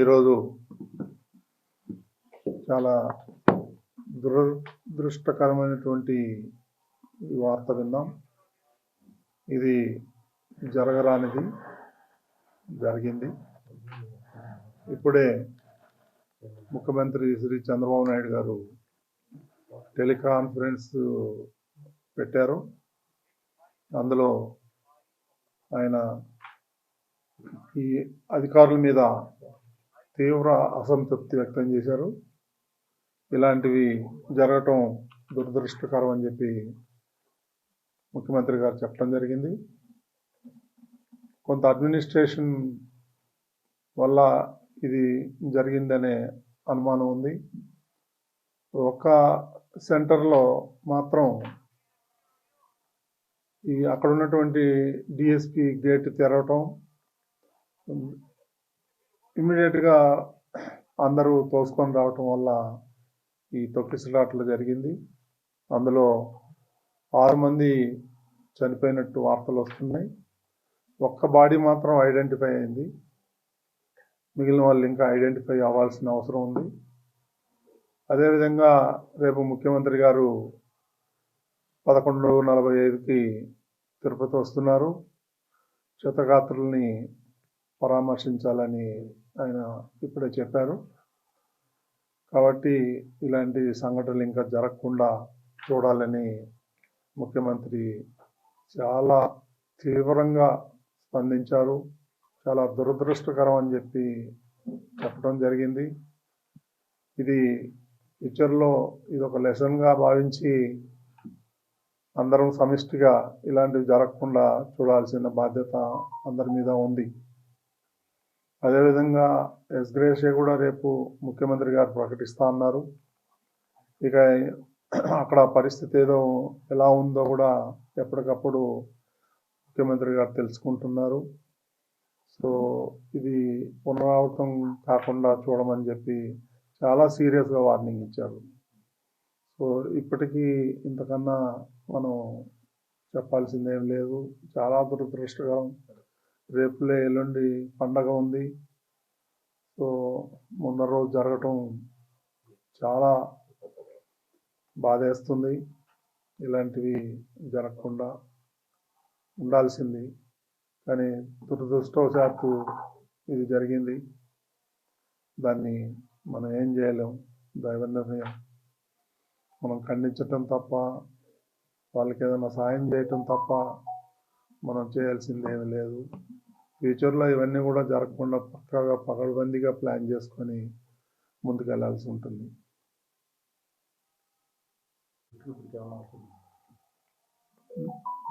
ఈరోజు చాలా దురదృష్టకరమైనటువంటి వార్త విన్నాం. ఇది జరగరానిది జరిగింది. ఇప్పుడే ముఖ్యమంత్రి శ్రీ చంద్రబాబు నాయుడు గారు టెలికాన్ఫరెన్స్ పెట్టారు. అందులో ఆయన ఈ అధికారుల మీద తీవ్ర అసంతృప్తి వ్యక్తం చేశారు. ఇలాంటివి జరగటం దురదృష్టకరం అని చెప్పి ముఖ్యమంత్రి గారు చెప్పడం జరిగింది. కొంత అడ్మినిస్ట్రేషన్ వల్ల ఇది జరిగిందనే అనుమానం ఉంది. ఒక సెంటర్లో మాత్రం ఈ అక్కడ ఉన్నటువంటి డిఎస్పి గేట్ తెరవటం ఇమ్మీడియట్గా అందరూ తోసుకొని రావటం వల్ల ఈ తొక్కిసలాట్లు జరిగింది. అందులో ఆరు మంది చనిపోయినట్టు వార్తలు వస్తున్నాయి. ఒక్క బాడీ మాత్రం ఐడెంటిఫై అయింది. మిగిలిన వాళ్ళు ఇంకా ఐడెంటిఫై అవ్వాల్సిన అవసరం ఉంది. అదేవిధంగా రేపు ముఖ్యమంత్రి గారు పదకొండు నలభై ఐదుకి తిరుపతి వస్తున్నారు. క్షతగాత్రుల్ని పరామర్శించాలని ఆయన ఇప్పుడే చెప్పారు. కాబట్టి ఇలాంటి సంఘటనలు ఇంకా జరగకుండా చూడాలని ముఖ్యమంత్రి చాలా తీవ్రంగా స్పందించారు. చాలా దురదృష్టకరం అని చెప్పి చెప్పడం జరిగింది. ఇది ఫ్యూచర్లో ఇది ఒక లెసన్గా భావించి అందరం సమిష్టిగా ఇలాంటివి జరగకుండా చూడాల్సిన బాధ్యత అందరి మీద ఉంది. అదేవిధంగా ఎస్ గ్రేషే కూడా రేపు ముఖ్యమంత్రి గారు ప్రకటిస్తా అన్నారు. ఇక అక్కడ పరిస్థితి ఏదో ఎలా ఉందో కూడా ఎప్పటికప్పుడు ముఖ్యమంత్రి గారు తెలుసుకుంటున్నారు. సో ఇది పునరావృతం కాకుండా చూడమని చెప్పి చాలా సీరియస్గా వార్నింగ్ ఇచ్చారు. సో ఇప్పటికీ ఇంతకన్నా మనం చెప్పాల్సిందేం లేదు. చాలా దురదృష్టకరం. రేపులే ఎల్లుండి పండగ ఉంది. సో ముందర రోజు జరగటం చాలా బాధేస్తుంది. ఇలాంటివి జరగకుండా ఉండాల్సింది. కానీ దురదృష్టవశాత్తు ఇది జరిగింది. దాన్ని మనం ఏం చేయలేం. దైవ నిర్ణయం. మనం ఖండించటం తప్ప వాళ్ళకి ఏదైనా సాయం చేయటం తప్ప మనం చేయాల్సింది ఏమీ లేదు. ఫ్యూచర్లో ఇవన్నీ కూడా జరగకుండా పక్కాగా పకడ్బందీగా ప్లాన్ చేసుకొని ముందుకు వెళ్ళాల్సి ఉంటుంది.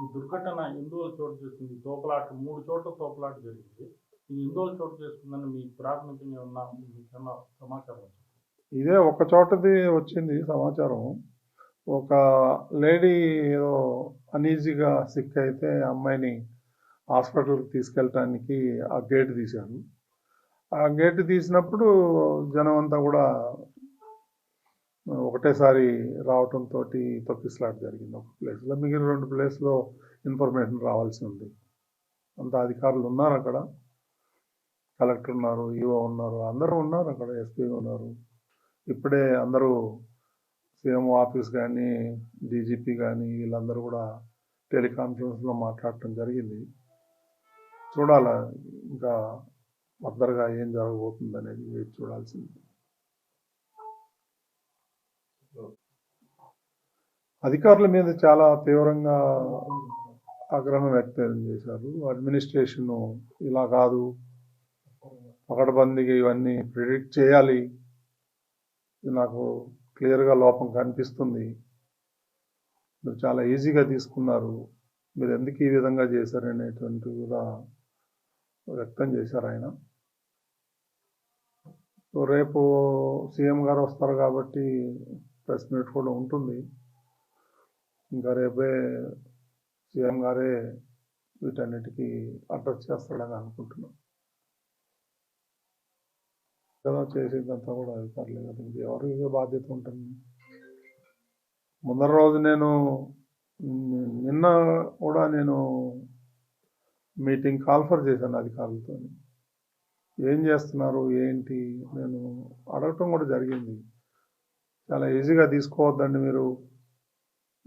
ఈ దుర్ఘటన ఎందువల్ల చోటు చేసుకుంది. తోపలాట మూడు చోట్ల తోపలాట జరిగింది. ఇది ఎందువల్ల చోటు చేసుకుందని మీ ప్రాథమికంగా ఉన్న సమాచారం ఇదే ఒక చోటది వచ్చింది సమాచారం. ఒక లేడీ ఏదో అనీజీగా సిక్ అయితే అమ్మాయిని హాస్పిటల్కి తీసుకెళ్ళటానికి ఆ గేట్ తీశారు. ఆ గేట్ తీసినప్పుడు జనం అంతా కూడా ఒకటేసారి రావటంతో తొక్కిసలాట జరిగింది. ఒక ప్లేస్లో మిగిలిన రెండు ప్లేస్లో ఇన్ఫర్మేషన్ రావాల్సి ఉంది. అంత అధికారులు ఉన్నారు అక్కడ. కలెక్టర్ ఉన్నారు ఈఓ ఉన్నారు అందరూ ఉన్నారు అక్కడ ఎస్పీ ఉన్నారు. ఇప్పుడే అందరూ సీఎం ఆఫీస్ కానీ డీజీపీ కానీ వీళ్ళందరూ కూడా టెలికాన్ఫరెన్స్లో మాట్లాడటం జరిగింది. చూడాలి ఇంకా ఫర్దర్గా ఏం జరగబోతుంది అనేది వేచి చూడాల్సింది. అధికారుల మీద చాలా తీవ్రంగా ఆగ్రహం వ్యక్తం చేశారు. అడ్మినిస్ట్రేషన్ ఇలా కాదు పకడ్బందీగా ఇవన్నీ ప్రిడిక్ట్ చేయాలి. నాకు క్లియర్గా లోపం కనిపిస్తుంది. మీరు చాలా ఈజీగా తీసుకున్నారు. మీరు ఎందుకు ఈ విధంగా చేశారనేటువంటి కూడా వ్యక్తం చేశారు ఆయన. సో రేపు సీఎం గారు వస్తారు కాబట్టి ప్రెస్ మీట్ కూడా ఉంటుంది. ఇంకా రేపే సీఎం గారే వీటన్నిటికీ అడ్రస్ చేస్తాడని అనుకుంటున్నాం. కదా చేసేదంతా కూడా అధికారులే కదా ఎవరికి బాధ్యత ఉంటుంది? ముందర రోజు నేను నిన్న కూడా నేను మీటింగ్ కాల్ఫర్ చేశాను అధికారులతో ఏం చేస్తున్నారు? ఏంటి? నేను అడగటం కూడా జరిగింది. చాలా ఈజీగా తీసుకోవద్దండి మీరు.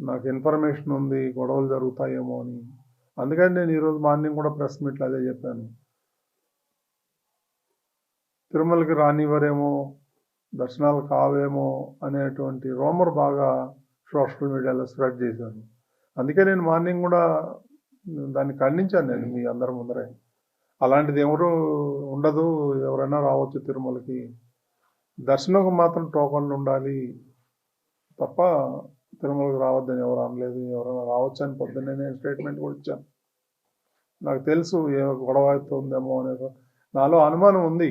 నాకు ఇన్ఫర్మేషన్ ఉంది గొడవలు జరుగుతాయేమో అని. అందుకని నేను ఈరోజు మార్నింగ్ కూడా ప్రెస్ మీట్లో అదే చెప్పాను. తిరుమలకి రానివ్వరేమో దర్శనాలు కావేమో అనేటువంటి రోమర్ బాగా సోషల్ మీడియాలో స్ప్రెడ్ చేశాను అందుకే నేను మార్నింగ్ కూడా దాన్ని ఖండించాను నేను మీ అందరి ముందరే. అలాంటిది ఎవరు ఉండదు ఎవరైనా రావచ్చు తిరుమలకి. దర్శనంకు మాత్రం టోకన్లు ఉండాలి. తప్ప తిరుమలకి రావద్దని ఎవరు అనలేదు ఎవరైనా రావచ్చు అని పొద్దున్నే నేను స్టేట్మెంట్ కూడా ఇచ్చాను. నాకు తెలుసు ఏ గొడవ అవుతుందేమో అనే నాలో అనుమానం ఉంది.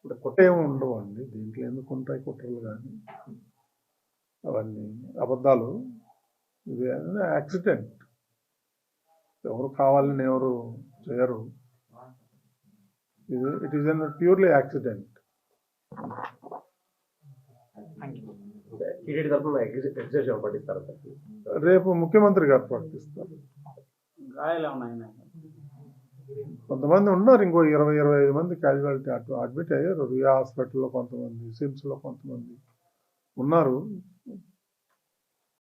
ఇప్పుడు కుట్రేమి ఉండవు అండి. దీంట్లో ఎందుకు ఉంటాయి కుట్రలు కానీ? అవన్నీ అబద్ధాలు. ఇది యాక్సిడెంట్. ఎవరు కావాలని ఎవరు చేయరు. ఇది it is an purely accident రేపు ముఖ్యమంత్రి గారు ప్రకటిస్తారు గాయాలు ఏమైనా అయినాయి? కొంతమంది ఉన్నారు ఇంకో ఇరవై ఇరవై ఐదు మంది క్యాజువాలిటీ అటు అడ్మిట్ అయ్యారు. రియా హాస్పిటల్లో కొంతమంది సిమ్స్లో కొంతమంది ఉన్నారు.